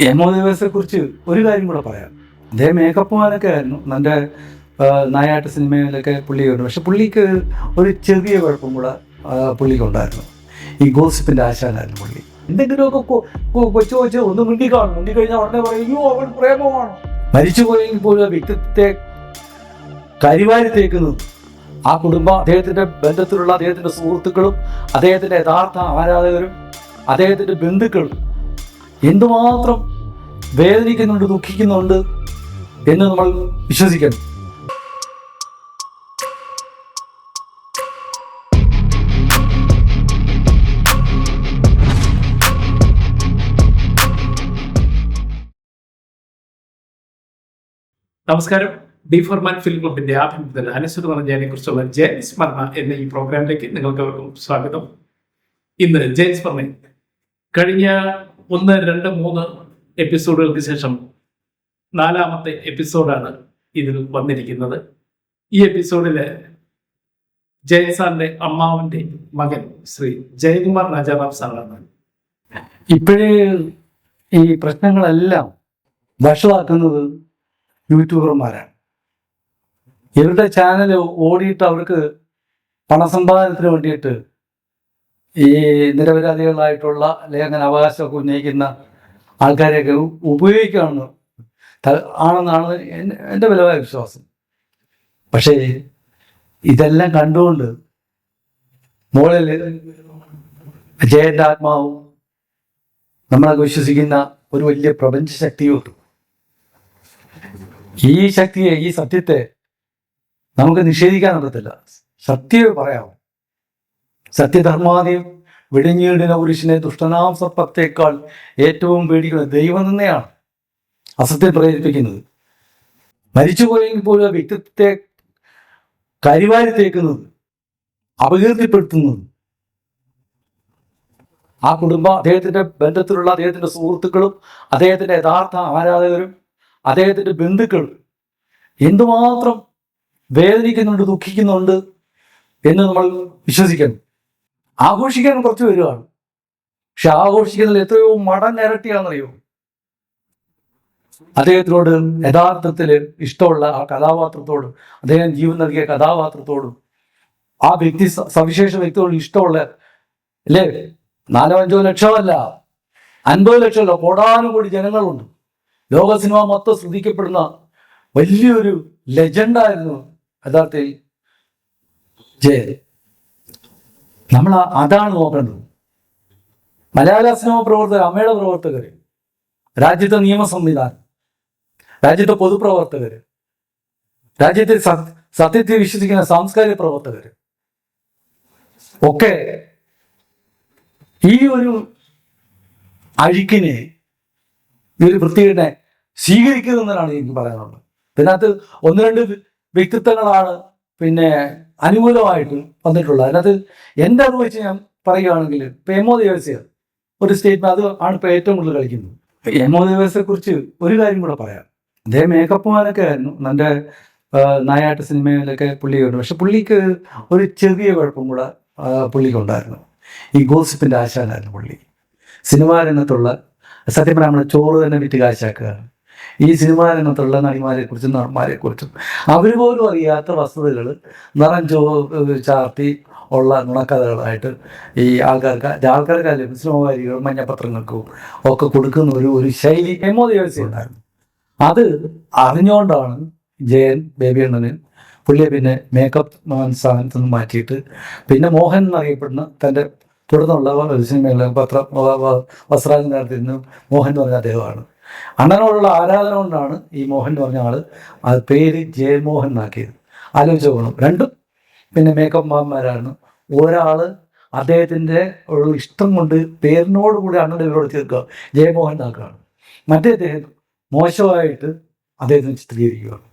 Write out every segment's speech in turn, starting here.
എമോ ദേവസിനെ കുറിച്ച് ഒരു കാര്യം കൂടെ പറയാം. അദ്ദേഹം മേക്കപ്പ് മാനൊക്കെ ആയിരുന്നു. നല്ല നായാട്ട് സിനിമയിലൊക്കെ പുള്ളി ഉണ്ട് പക്ഷെ പുള്ളിക്ക് ഒരു ചെറിയ കുഴപ്പം കൂടെ പുള്ളിക്കുണ്ടായിരുന്നു. ഈ ഗോസിപ്പിന്റെ ആശാനായിരുന്നു പുള്ളി. എന്തെങ്കിലുമൊക്കെ കൊച്ചു കൊച്ചു ഒന്ന് മുണ്ടി കാണും മുണ്ടി കഴിഞ്ഞാൽ ഉടനെ പറയും അവൻ പ്രേമമാണ്. മരിച്ചു പോയെങ്കിൽ പോലും വ്യക്തിത്വത്തെ കരിവാരി തേക്കുന്നത് ആ കുടുംബം അദ്ദേഹത്തിന്റെ ബന്ധത്തിലുള്ള അദ്ദേഹത്തിന്റെ സുഹൃത്തുക്കളും അദ്ദേഹത്തിന്റെ യഥാർത്ഥ ആരാധകരും അദ്ദേഹത്തിന്റെ ബന്ധുക്കളും എന്തുമാത്രം വേദനിക്കുന്നുണ്ട് ദുഃഖിക്കുന്നുണ്ട് എന്ന് നമ്മൾ വിശ്വസിക്കണം. നമസ്കാരം. ഡി ഫോർ മാൻ ഫിലിം ക്ലബിന്റെ ആഭിമുഖ്യത്തിൽ അനുസൃത പറഞ്ഞതിനെ കുറിച്ചുള്ള ജയൻ സ്മരണ എന്ന ഈ പ്രോഗ്രാമിലേക്ക് നിങ്ങൾക്ക് സ്വാഗതം. ഇന്ന് ജയൻ സ്മരണ. കഴിഞ്ഞ ഒന്ന് രണ്ട് മൂന്ന് എപ്പിസോഡുകൾക്ക് ശേഷം നാലാമത്തെ എപ്പിസോഡാണ് ഇതിൽ വന്നിരിക്കുന്നത്. ഈ എപ്പിസോഡിൽ ജയൻ സാറിന്റെ അമ്മാവന്റെ മകൻ ശ്രീ ജയകുമാർ രാജാറാം സാറാണ്. ഇപ്പോഴേ ഈ പ്രശ്നങ്ങളെല്ലാം വഷളാക്കുന്നത് യൂട്യൂബർമാരാണ്. ഇവരുടെ ചാനൽ ഓടിയിട്ട് അവർക്ക് പണസമ്പാദനത്തിന് വേണ്ടിയിട്ട് ഈ നിരപരാധികളായിട്ടുള്ള അങ്ങനെ അവകാശമൊക്കെ ഉന്നയിക്കുന്ന ആൾക്കാരെയൊക്കെ ഉപയോഗിക്കുകയാണെന്ന് ആണെന്നാണ് എന്റെ ബലമായ വിശ്വാസം. പക്ഷേ ഇതെല്ലാം കണ്ടുകൊണ്ട് മുകളിൽ ജയന്റെ ആത്മാവും നമ്മളൊക്കെ വിശ്വസിക്കുന്ന ഒരു വലിയ പ്രപഞ്ച ശക്തിയുണ്ട് ഈ ശക്തിയെ ഈ സത്യത്തെ നമുക്ക് നിഷേധിക്കാൻ പറ്റത്തില്ല. സത്യമേ പറയാം. സത്യധർമാദിയും വിടിഞ്ഞീടിന പുരുഷനെ ദുഷ്ടനാം സർപ്പത്തേക്കാൾ ഏറ്റവും പേടിക്കുന്നത് ദൈവം തന്നെയാണ് അസത്യം പ്രേരിപ്പിക്കുന്നത്. മരിച്ചുപോയെങ്കിൽ പോലും വ്യക്തിത്വത്തെ കരിവാരി തേക്കുന്നത് അപകീർത്തിപ്പെടുത്തുന്നത്. ആ കുടുംബ അദ്ദേഹത്തിന്റെ ബന്ധത്തിലുള്ള അദ്ദേഹത്തിന്റെ സുഹൃത്തുക്കളും അദ്ദേഹത്തിന്റെ യഥാർത്ഥ ആരാധകരും അദ്ദേഹത്തിന്റെ ബന്ധുക്കളും എന്തുമാത്രം വേദനിക്കുന്നുണ്ട് ദുഃഖിക്കുന്നുണ്ട് എന്ന് നമ്മൾ വിശ്വസിക്കണം. ആഘോഷിക്കാൻ കുറച്ച് വരുവാണ്. പക്ഷെ ആഘോഷിക്കുന്നതിൽ എത്രയോ മടങ്ങിരട്ടിയാണെന്നറിയോ അദ്ദേഹത്തിനോട് യഥാർത്ഥത്തിൽ ഇഷ്ടമുള്ള ആ കഥാപാത്രത്തോടും അദ്ദേഹം ജീവൻ നൽകിയ കഥാപാത്രത്തോടും ആ വ്യക്തി സവിശേഷ വ്യക്തിയോട് ഇഷ്ടമുള്ള അല്ലേ? നാലോ അഞ്ചോ ലക്ഷമല്ല. അൻപത് ലക്ഷമല്ല കോടാനുകൂടി ജനങ്ങളുണ്ട്. ലോക സിനിമ മൊത്തം ശ്രദ്ധിക്കപ്പെടുന്ന വലിയൊരു ലെജൻഡായിരുന്നു യഥാർത്ഥത്തിൽ ജയൻ നമ്മൾ അതാണ് നോക്കേണ്ടത്. മലയാള സിനിമ പ്രവർത്തകർ അമ്മയുടെ പ്രവർത്തകർ രാജ്യത്തെ നിയമ സംവിധാനം രാജ്യത്തെ പൊതുപ്രവർത്തകർ രാജ്യത്തെ സത്യത്തെ വിശ്വസിക്കുന്ന സാംസ്കാരിക പ്രവർത്തകർ ഒക്കെ ഈ ഒരു അഴുക്കിനെ ഈ ഒരു വൃത്തികേടിനെ സ്വീകരിക്കുന്നതാണ് എനിക്ക് പറയാനുള്ളത്. ഇതിനകത്ത് ഒന്ന് രണ്ട് വ്യക്തിത്വങ്ങളാണ് പിന്നെ അനുകൂലമായിട്ട് വന്നിട്ടുള്ളത്. അതിനകത്ത് എന്റെ അറിവ് വെച്ച് ഞാൻ പറയുകയാണെങ്കിൽ ഇപ്പം എമോ ദേവസ്യ ഒരു സ്റ്റേറ്റ്മെന്റ് അത് ആണ് ഇപ്പൊ ഏറ്റവും കൂടുതൽ കളിക്കുന്നത്. എമോ ദേവസ്യെ കുറിച്ച് ഒരു കാര്യം കൂടെ പറയാം. അദ്ദേഹം മേക്കപ്പ് മാനൊക്കെ ആയിരുന്നു. എന്റെ നായാട്ട സിനിമയിലൊക്കെ പുള്ളിയുണ്ട്. പക്ഷെ പുള്ളിക്ക് ഒരു ചെറിയ കുഴപ്പം കൂടെ പുള്ളിക്കുണ്ടായിരുന്നു ഈ ഗോസിപ്പിന്റെ ആശാനായിരുന്നു പുള്ളി. സിനിമാ രംഗത്തുള്ള സത്യം പറയാൻ നമ്മളെ ചോറ് തന്നെ വിറ്റ് കാശാക്കുകയാണ്. ഈ സിനിമാ രംഗത്തുള്ള നടിമാരെ കുറിച്ചും നടന്മാരെ കുറിച്ചും അവർ പോലും അറിയാത്ത വസ്തുതകൾ നിറം ചോ ചാർത്തി ഉള്ള നുണക്കഥകളായിട്ട് ഈ ആൾക്കാർക്ക് ആൾക്കാർക്ക് അല്ലെ? സിനിമകാരികൾ മഞ്ഞപത്രങ്ങൾക്കും ഒക്കെ കൊടുക്കുന്ന ഒരു ഒരു ശൈലി എമോ ഉണ്ടായിരുന്നു അത് അറിഞ്ഞുകൊണ്ടാണ് ജയൻ ബേബി അണ്ണന് പുള്ളിയെ പിന്നെ മേക്കപ്പ് സ്ഥാനത്ത് നിന്ന് മാറ്റിയിട്ട് പിന്നെ മോഹൻ എന്നറിയപ്പെടുന്ന തന്റെ തുടർന്നുള്ള സിനിമയിലെ പത്ര വസ്ത്രാലങ്കാരത്തിൽ നിന്ന് മോഹൻ എന്ന് പറഞ്ഞ അദ്ദേഹമാണ്. അണ്ണനോടുള്ള ആരാധന കൊണ്ടാണ് ഈ മോഹൻ എന്ന് പറഞ്ഞ ആൾ അത് പേര് ജയമോഹൻ എന്നാക്കിയത്. ആലോചിച്ച് പോകണം രണ്ടും പിന്നെ മേക്കപ്പ് മാന്മാരാണ് ഒരാൾ അദ്ദേഹത്തിന്റെ ഒരു ഇഷ്ടം കൊണ്ട് പേരിനോട് കൂടി അണ്ണന്റെ പേരോട് ചേർക്കുക ജയമോഹൻ എന്നാക്കുകയാണ്. മറ്റേ അദ്ദേഹം മോശമായിട്ട് അദ്ദേഹത്തിന് ചിത്രീകരിക്കുകയാണ്.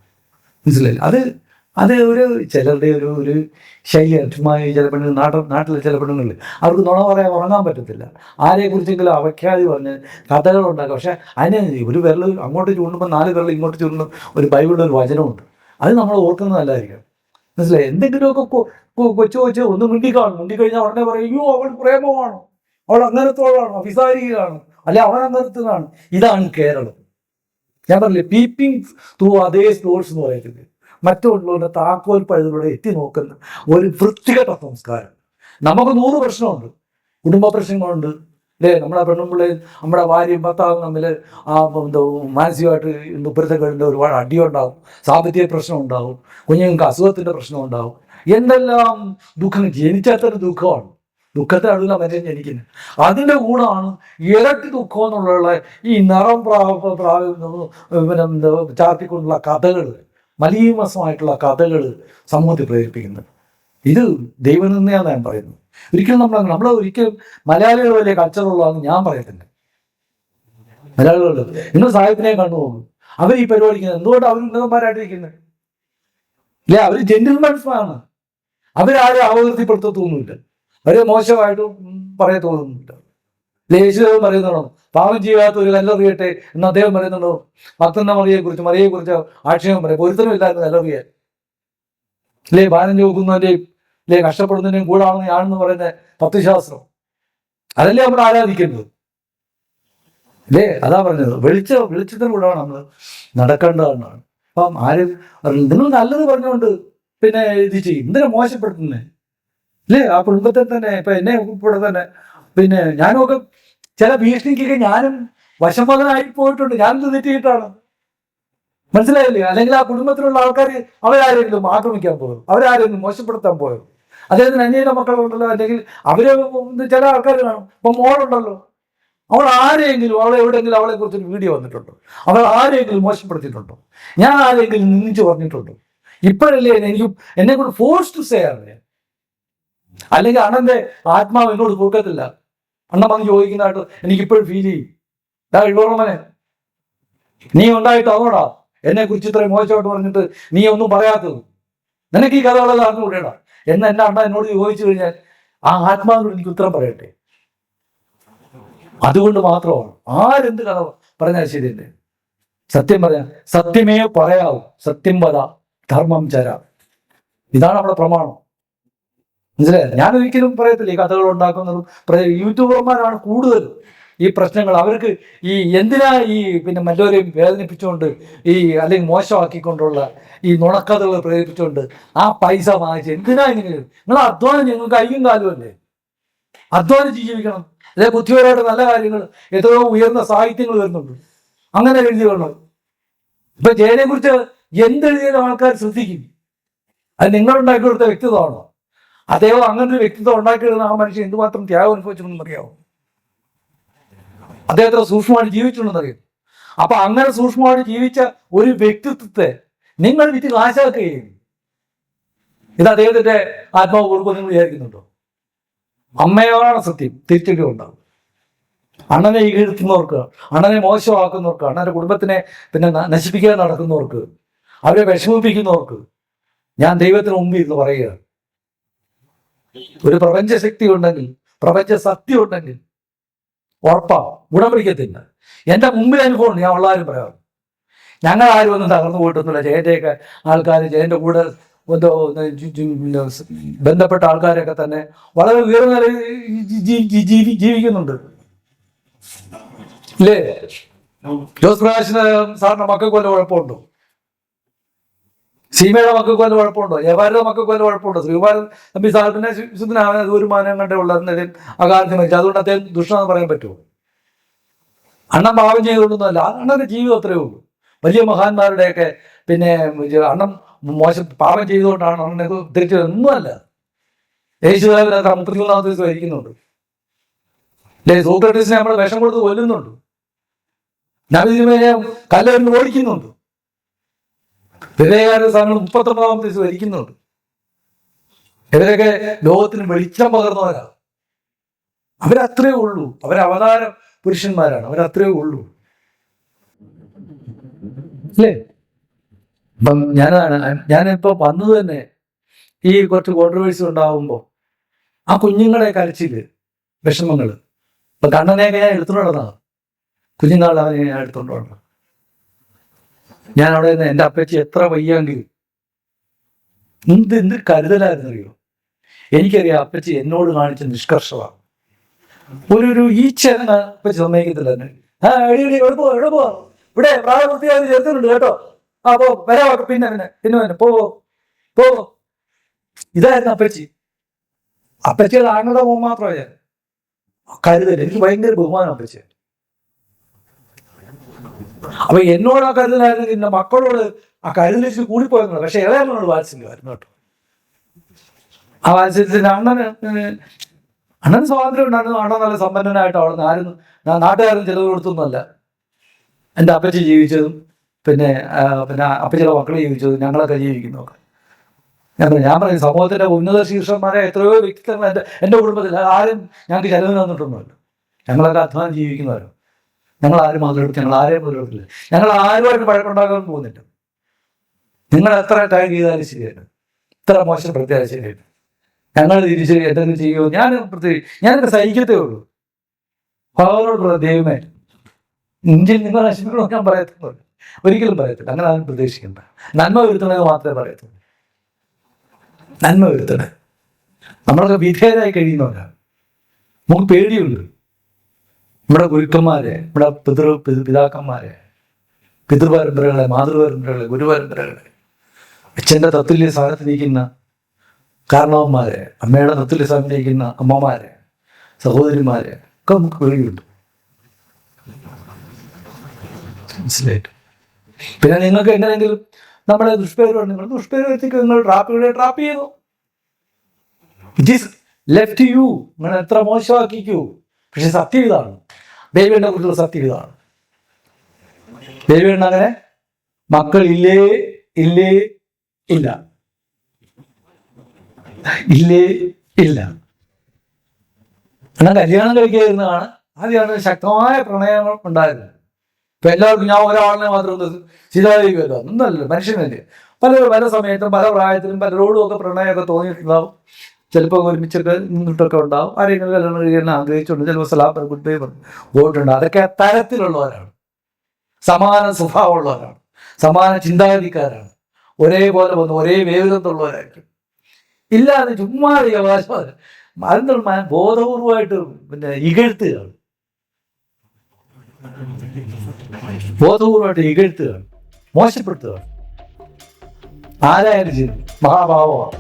മനസ്സിലായില്ല? അത് അത് ഒരു ചിലരുടെ ഒരു ഒരു ശൈലി ചുമ്മാ ഈ ചില പെണ്ണുങ്ങൾ നാട്ടിൽ നാട്ടിലെ ചില പെണ്ണുങ്ങളിൽ അവർക്ക് നുണ പറയാൻ ഉറങ്ങാൻ പറ്റത്തില്ല. ആരെക്കുറിച്ചെങ്കിലും അവയ്ക്കാതെ പറഞ്ഞ് കഥകളുണ്ടാക്കുക പക്ഷേ അതിന് ഒരു വിരൽ അങ്ങോട്ട് ചൂണ്ടുമ്പോൾ നാല് വിരൽ ഇങ്ങോട്ട് ചൂണ്ടുന്ന ഒരു ബൈബിളിന്റെ ഒരു വചനമുണ്ട്. അത് നമ്മൾ ഓർക്കുന്നത് നല്ലതായിരിക്കും. മനസ്സിലായി? എന്തെങ്കിലുമൊക്കെ കൊച്ചു കൊച്ചു ഒന്ന് മുണ്ടി മുണ്ടിക്കഴിഞ്ഞാൽ മുണ്ടി കഴിഞ്ഞാൽ ഉടനെ പറയും അയ്യോ അവൾ പ്രേമമാണ്. അവൾ അങ്ങനത്തോളാണ് അഭിസാരികയാണ് അല്ലെ അവൻ അങ്ങനത്തതാണ് ഇതാണ് കേരളം. ഞാൻ പറഞ്ഞില്ലേ പീപ്പിംഗ് ത്രൂ അതേ സ്റ്റോഴ്സ് എന്ന് പറയുന്നത് മറ്റുള്ളവരുടെ താക്കോൽ പഴുതിലൂടെ എത്തി നോക്കുന്ന ഒരു വൃത്തികെട്ട സംസ്കാരം. നമുക്ക് നൂറ് പ്രശ്നമുണ്ട്. കുടുംബ പ്രശ്നങ്ങളുണ്ട്. അല്ലേ? നമ്മുടെ പെണ്ണുമ്പിള്ളയും നമ്മുടെ ഭാര്യയും ഭർത്താവും തമ്മിൽ ആ എന്തോ മാനസികമായിട്ട് പൊരുത്തക്കേടിന്റെ ഒരുപാട് അടിയുണ്ടാവും. സാമ്പത്തിക പ്രശ്നം ഉണ്ടാവും കുഞ്ഞുങ്ങൾക്ക് അസുഖത്തിന്റെ പ്രശ്നം ഉണ്ടാവും എന്തെല്ലാം ദുഃഖം ജനിച്ചാൽ ദുഃഖമാണ്. ദുഃഖത്തെ അടുത്ത മനുഷ്യൻ ജനിക്കുന്നത് അതിന്റെ കൂടാണ് ഇരട്ടി ദുഃഖം എന്നുള്ള ഈ നിറം പ്രാ പ്രാ പിന്നെ ചാർത്തിക്കൊണ്ടുള്ള കഥകൾ. മലീമസമായിട്ടുള്ള കഥകൾ സമൂഹത്തിൽ പ്രേരിപ്പിക്കുന്നത് ഇത് ദൈവനിന്ദയാന്ന് ഞാൻ പറയുന്നത്. ഒരിക്കലും നമ്മൾ നമ്മൾ ഒരിക്കലും മലയാളികൾ വലിയ കൾച്ചറുള്ളതെന്ന് ഞാൻ പറയത്തില്ല. മലയാളികളുടെ നിങ്ങൾ സാഹിത്യനെ കണ്ടു പോകുന്നു. അവർ ഈ പരിപാടിക്ക് എന്തുകൊണ്ട് അവർ ഉന്നതന്മാരായിട്ടിരിക്കുന്നത് ഇല്ല അവർ ജെന്റിൽമാൻസ്മാരാണ് അവരാരും അപകീർത്തിപ്പെടുത്തൊന്നുമില്ല അവരെ മോശമായിട്ടും പറയത്തൊന്നുമില്ല. ലേശുദേവൻ പറയുന്നുണ്ടോ പാവം ചെയ്യാത്ത ഒരു കല്ലെറിയട്ടെ എന്ന് അദ്ദേഹം പറയുന്നുണ്ടോ മത്തന്ന മറിയെ കുറിച്ച് മറിയെ കുറിച്ച് ആക്ഷേപം പറയും ഇല്ലായിരുന്നു കല്ലെറിയാൻ അല്ലേ ഭാരം ചോക്കുന്നതിന്റെയും അല്ലേ കഷ്ടപ്പെടുന്നതിന്റെയും കൂടാണെന്ന് ഞാനെന്ന് പറയുന്ന തത്വശാസ്ത്രം. അതല്ലേ നമ്മൾ ആരാധിക്കുന്നത്? അല്ലേ അതാ പറഞ്ഞത്. വെളിച്ച വെളിച്ചത്തിന് കൂടാണ് നമ്മൾ നടക്കേണ്ടതെന്നാണ്. അപ്പം ആര് നിങ്ങൾ നല്ലത് പറഞ്ഞുകൊണ്ട് പിന്നെ ഇത് ചെയ്യും. എന്തിനാ മോശപ്പെടുത്തുന്നേ? അല്ലേ ആ കുടുംബത്തെ തന്നെ ഇപ്പൊ എന്നെ ഇവിടെ തന്നെ പിന്നെ ഞാനൊക്കെ ചില ഭീഷണിക്കൊക്കെ ഞാനും വശംവദനായി പോയിട്ടുണ്ട്. ഞാനിത് തെറ്റിയിട്ടാണ്? മനസ്സിലായില്ലേ? അല്ലെങ്കിൽ ആ കുടുംബത്തിലുള്ള ആൾക്കാർ അവരാരെങ്കിലും ആക്രമിക്കാൻ പോയോ? അവരാരെങ്കിലും മോശപ്പെടുത്താൻ പോയോ? അദ്ദേഹത്തിന് അന്യയുടെ മക്കളുണ്ടല്ലോ അല്ലെങ്കിൽ അവരെ ചില ആൾക്കാർ കാണും. ഇപ്പൊ മോളുണ്ടല്ലോ. അവൾ ആരെങ്കിലും അവളെ എവിടെയെങ്കിലും അവളെ കുറിച്ചൊരു വീഡിയോ വന്നിട്ടുണ്ടോ? അവൾ ആരെങ്കിലും മോശപ്പെടുത്തിയിട്ടുണ്ടോ? ഞാൻ ആരെങ്കിലും നിന്നിച്ച് പറഞ്ഞിട്ടുണ്ടോ? ഇപ്പോഴല്ലേ എനിക്ക് എന്നെ കൊണ്ട് ഫോഴ്സ് ടു സേ ഞാൻ അല്ലെങ്കിൽ അണ്ണന്റെ ആത്മാവ് എന്നോട് കൊടുക്കത്തില്ല. അണ്ണ വന്ന് ചോദിക്കുന്നതായിട്ട് എനിക്കിപ്പോഴും ഫീൽ ചെയ്യും. ഞാൻ ഇഴോളമനെ നീ ഉണ്ടായിട്ട് അതോടാ എന്നെ കുറിച്ച് ഇത്രയും മോശമായിട്ട് പറഞ്ഞിട്ട് നീ ഒന്നും പറയാത്തത്. നിനക്ക് ഈ കഥകളെല്ലാം അറിഞ്ഞുകൂടേടാ എന്ന് എന്നെ അണ്ണ എന്നോട് ചോദിച്ചു കഴിഞ്ഞാൽ ആ ആത്മാവിനോട് എനിക്ക് ഉത്തരം പറയട്ടെ. അതുകൊണ്ട് മാത്രമാണ് ആരെന്ത് കഥ പറഞ്ഞാൽ ശരിയല്ലേ സത്യം പറയാം സത്യമേ പറയാവൂ. സത്യം വര. ധർമ്മം ചര. ഇതാണ് നമ്മുടെ പ്രമാണം. മനസ്സിലായി? ഞാൻ ഒരിക്കലും പറയത്തില്ല ഈ കഥകൾ ഉണ്ടാക്കുന്നതും യൂട്യൂബർമാരാണ് കൂടുതലും ഈ പ്രശ്നങ്ങൾ. അവർക്ക് ഈ എന്തിനാ ഈ പിന്നെ മറ്റോരെയും വേദനിപ്പിച്ചുകൊണ്ട് ഈ അല്ലെങ്കിൽ മോശമാക്കിക്കൊണ്ടുള്ള ഈ നുണക്കഥകൾ പ്രേരിപ്പിച്ചുകൊണ്ട് ആ പൈസ വാങ്ങിച്ച് എന്തിനാ ഇങ്ങനെ? നിങ്ങൾ അധ്വാനം നിങ്ങൾക്ക് കയ്യും കാലും അല്ലേ? ജീവിക്കണം. അല്ലെ ബുദ്ധിപരമായിട്ട് നല്ല കാര്യങ്ങൾ എത്രയോ ഉയർന്ന സാഹിത്യങ്ങൾ വരുന്നുണ്ട്. അങ്ങനെ എഴുതിയുള്ളത് ഇപ്പൊ ജയനെ കുറിച്ച് എന്തെഴുതിയാലും ആൾക്കാർ ശ്രദ്ധിക്കും. അത് നിങ്ങളുണ്ടാക്കി കൊടുത്ത വ്യക്തിത്വമാണോ? അദ്ദേഹം അങ്ങനെ ഒരു വ്യക്തിത്വം ഉണ്ടാക്കിയിരുന്ന ആ മനുഷ്യൻ എന്തുമാത്രം ത്യാഗം അനുഭവിച്ചിട്ടുണ്ടെന്ന് അറിയാവോ? അദ്ദേഹത്തെ സൂക്ഷ്മമായിട്ട് ജീവിച്ചിട്ടുണ്ടെന്ന് അറിയാം. അപ്പൊ അങ്ങനെ സൂക്ഷ്മമായിട്ട് ജീവിച്ച ഒരു വ്യക്തിത്വത്തെ നിങ്ങൾ വിറ്റ് കാശാക്കുകയും ഇത് അദ്ദേഹത്തിന്റെ ആത്മാവ് കൊടുക്കും നിങ്ങൾ വിചാരിക്കുന്നുണ്ടോ? അമ്മയോടാണ് സത്യം? തിരിച്ചടി ഉണ്ടാവും. അണ്ണനെ ഈഴ്ത്തുന്നവർക്ക് അണ്ണനെ മോശമാക്കുന്നവർക്ക് അണന്റെ കുടുംബത്തിനെ പിന്നെ നശിപ്പിക്കാൻ നടക്കുന്നവർക്ക് അവരെ വിഷമിപ്പിക്കുന്നവർക്ക് ഞാൻ ദൈവത്തിന് മുമ്പിൽ ഇരുന്ന് പറയുക ഒരു പ്രപഞ്ച ശക്തി ഉണ്ടെങ്കിൽ പ്രപഞ്ച സത്യം ഉണ്ടെങ്കിൽ ഉറപ്പാ ഗുണം പിടിക്കത്തില്ല എന്റെ മുമ്പിൽ അനുഭവം ഞാൻ ഉള്ളാരും പറയാം. ഞങ്ങൾ ആരും ഒന്നും തകർന്നു പോയിട്ടൊന്നുമില്ല. ജയന്റെയൊക്കെ ആൾക്കാർ ജയന്റെ കൂടെ എന്തോ ബന്ധപ്പെട്ട ആൾക്കാരൊക്കെ തന്നെ വളരെ ഉയർന്ന ജീവിക്കുന്നുണ്ട്. ഇല്ലേ? ജോസ് പ്രകാശിന് സാറിന്റെ മക്കൾക്ക് വല്ല കുഴപ്പമുണ്ടോ? സീമയുടെ മക്കൾക്ക് വല്ല കുഴപ്പമുണ്ടോ? യവാരുടെ മക്കൾക്ക് വല്ല കുഴപ്പമുണ്ടോ? ശ്രീകുമാരൻ തമ്പി സാഹിബിനെ അത് ഒരു മാനം കണ്ടേ ഉള്ളത് അകാലത്ത് മരിച്ചു അതുകൊണ്ട് അദ്ദേഹം ദുഷ്ടമെന്ന് പറയാൻ പറ്റുമോ? അണ്ണൻ പാപം ചെയ്തുകൊണ്ടൊന്നുമല്ല. അണ്ണന്റെ ജീവിതം അത്രയേ ഉള്ളൂ. വലിയ മഹാന്മാരുടെയൊക്കെ പിന്നെ അണ്ണം മോശം പാപം ചെയ്തുകൊണ്ടാണ് അണ്ണനെ തിരിച്ചു ഒന്നുമല്ല. യേശുദേവൻ അല്ലേ സോക്രട്ടീസിനെ നമ്മൾ വിഷം കൊടുത്ത് കൊല്ലുന്നുണ്ട്. നവീനെ കല്ലെറിഞ്ഞ് ഓടിക്കുന്നുണ്ട്. വിവേകാനന്ദ സ്ഥാനങ്ങൾ മുപ്പത്തൊമ്പതാമത്തെ ദിവസം ഇരിക്കുന്നുണ്ട് ഇവരൊക്കെ ലോകത്തിന് വെളിച്ചം പകർന്നവരാണ് അവരത്രേ ഉള്ളൂ. അവർ അവതാര പുരുഷന്മാരാണ്. അവരത്രേ ഉള്ളൂ. അല്ലേ? അപ്പം ഞാനാണ് ഞാനിപ്പോ വന്നത് തന്നെ ഈ കുറച്ച് കോൺട്രവേഴ്സി ഉണ്ടാവുമ്പോൾ ആ കുഞ്ഞുങ്ങളെ കരച്ചിൽ വിഷമങ്ങൾ. ഇപ്പൊ കണ്ണനെയൊക്കെ ഞാൻ എടുത്തോണ്ട് കുഞ്ഞുങ്ങളെ അവനെ ഞാൻ എടുത്തോണ്ട് നടന്നു ഞാൻ അവിടെ നിന്ന് എന്റെ അപ്പച്ചി എത്ര വയ്യാങ്കിൽ എന്ത് എന്ത് കരുതലായിരുന്നു എനിക്കറിയാം അപ്പച്ചി എന്നോട് കാണിച്ച നിഷ്കർഷമാണ്. ഒരു ഒരു ഈച്ച അപ്പച്ചി സമ്മതിക്കത്തില്ല ആ എടി എടി എവിടെ പോവാ എവിടെ പോവാ? ഇവിടെ പ്രായപൂർത്തിയായി ചേർത്തിട്ടുണ്ട് കേട്ടോ. ആ പോ വരാ പിന്നെ പിന്നെ പിന്നെ പിന്നെ പോ പോ. ഇതായിരുന്നു അപ്പച്ചി. അപ്പച്ചിയുടെ ആങ്ങളുടെ മോൻ മാത്രമാണ് ഞാൻ. എനിക്ക് ഭയങ്കര ബഹുമാനം അപ്പച്ചി അപ്പൊ എന്നോട് ആ കരുതലായിരുന്നെങ്കിൽ എന്റെ മക്കളോട് ആ കരുതലിച്ച് കൂടിപ്പോയിരുന്നു പക്ഷെ ഇളയമ്മനോട് വാത്സല്യമായിരുന്നു കേട്ടോ. ആ വാത്സല്യത്തിന് അണ്ണന് അണ്ണന് സ്വാതന്ത്ര്യം ഉണ്ടായിരുന്നു. അണ്ണൻ നല്ല സമ്പന്നനായിട്ട് അവിടെ ആരും നാട്ടുകാരും ചിലവ് കൊടുത്തൊന്നുമല്ല. എന്റെ അപ്പച്ചി ജീവിച്ചതും പിന്നെ പിന്നെ അപ്പച്ചിയുടെ മക്കൾ ജീവിച്ചതും ഞങ്ങളൊക്കെ ജീവിക്കുന്നതൊക്കെ ഞാൻ ഞാൻ പറയും സമൂഹത്തിന്റെ ഉന്നത ശീർഷന്മാരെ എത്രയോ വ്യക്തിത്വങ്ങൾ എന്റെ എന്റെ കുടുംബത്തിൽ ആരും ഞങ്ങൾക്ക് ചെലവ് തന്നിട്ടൊന്നുമല്ല. ഞങ്ങളൊക്കെ അധ്വാനം ജീവിക്കുന്നവരോ ഞങ്ങൾ ആരും മുതലെടുത്ത് ഞങ്ങൾ ആരെയും മുതലെടുത്തില്ല ഞങ്ങൾ ആരുമായിട്ട് വഴക്കുണ്ടാക്കാൻ പോകുന്നില്ല. നിങ്ങൾ എത്ര ടൈം ചെയ്താലും ശരിയാണ് ഇത്ര മോശപ്പെടുത്തിയാലും ശരിയാണ് ഞങ്ങൾ തിരിച്ച് എന്തെങ്കിലും ചെയ്യുമോ? ഞാൻ പ്രത്യേകിച്ച് ഞാനൊക്കെ സഹിക്കത്തേ ഉള്ളൂ. ഭഗവാനോട് ദൈവമേ ഇന്ത്യയിൽ നിങ്ങൾ നശിപ്പിക്കണമെന്ന് ഞാൻ പറയത്തുള്ളൂ ഒരിക്കലും പറയത്തില്ല. അങ്ങനെ ആരും പ്രതീക്ഷിക്കണ്ട. നന്മ വരുത്തണമെന്ന് മാത്രമേ പറയത്തുള്ളൂ. നന്മ വരുത്തണേ. നമ്മളൊക്കെ വിധേയരായി കഴിയുന്നവരാണ് നമുക്ക് പേടിയുണ്ട്. നമ്മുടെ ഗുരുക്കന്മാരെ നമ്മുടെ പിതൃ പിതാക്കന്മാരെ പിതൃപരമ്പരകളെ മാതൃപരമ്പരകളെ ഗുരുപരമ്പരകളെ അച്ഛന്റെ തത്തുല്യ സ്ഥാനത്ത് നിൽക്കുന്ന കാരണവന്മാരെ അമ്മയുടെ തത്തുല്യ സ്ഥാനത്ത് നിൽക്കുന്ന അമ്മമാരെ സഹോദരിമാരെ ഒക്കെ നമുക്ക് പേടിയുണ്ട് മനസ്സിലായിട്ട്? പിന്നെ നിങ്ങൾക്ക് എങ്ങനെയെങ്കിലും നമ്മളെ ദുഷ്പേര് നിങ്ങൾ ദുഷ്പേര് വരുത്തിക്ക് നിങ്ങൾ ട്രാപ്പുകളെ ട്രാപ്പ് ചെയ്തു ഇറ്റ് ഈസ് ലെഫ്റ്റ് യു നിങ്ങൾ എത്ര മോശമാക്കിക്കൂ പക്ഷെ സത്യം ഇതാണ്. ബേബിയുടെ കുറിച്ചുള്ള സത്യം ഇതാണ്. ബേബിയുടെ അങ്ങനെ മക്കൾ ഇല്ലേ ഇല്ലേ ഇല്ല. ഇല്ലേ ഇല്ല. എന്നാൽ കല്യാണം കഴിക്കാതിരുന്നതാണ് ആദ്യമാണ് ശക്തമായ പ്രണയങ്ങൾ ഉണ്ടായിരുന്നത്. ഇപ്പൊ എല്ലാവർക്കും ഞാൻ ഒരാളിനെ മാത്രം ചിതായിരിക്കുമല്ലോ ഒന്നല്ല മനുഷ്യനല്ലേ. പല പല സമയത്തും പല പ്രായത്തിലും പലരോടും ഒക്കെ പ്രണയമൊക്കെ തോന്നിയിട്ടുണ്ടാവും. ചിലപ്പോൾ ഒരുമിച്ചൊക്കെ നിന്നിട്ടൊക്കെ ഉണ്ടാവും. ആരെങ്കിലും കല്യാണം കഴിക്കാൻ ആഗ്രഹിച്ചുണ്ട് ചിലപ്പോൾ സലാം ഗുഡ് ബൈ പറഞ്ഞു പോയിട്ടുണ്ട് അതൊക്കെ തരത്തിലുള്ളവരാണ്. സമാന സ്വഭാവമുള്ളവരാണ്. സമാന ചിന്താഗതിക്കാരാണ്. ഒരേപോലെ വന്ന് ഒരേ വേഗത്തുള്ളവരായിരിക്കും ഇല്ലാതെ ചുമ്മാ അവകാശം ബോധപൂർവമായിട്ട് പിന്നെ ഇകഴ്ത്തുകയാണ്. ബോധപൂർവമായിട്ട് ഇകഴ്ത്തുകയാണ്. മോശപ്പെടുത്തുകയാണ്. ആരായാലും ശരി മഹാഭാവമാണ്.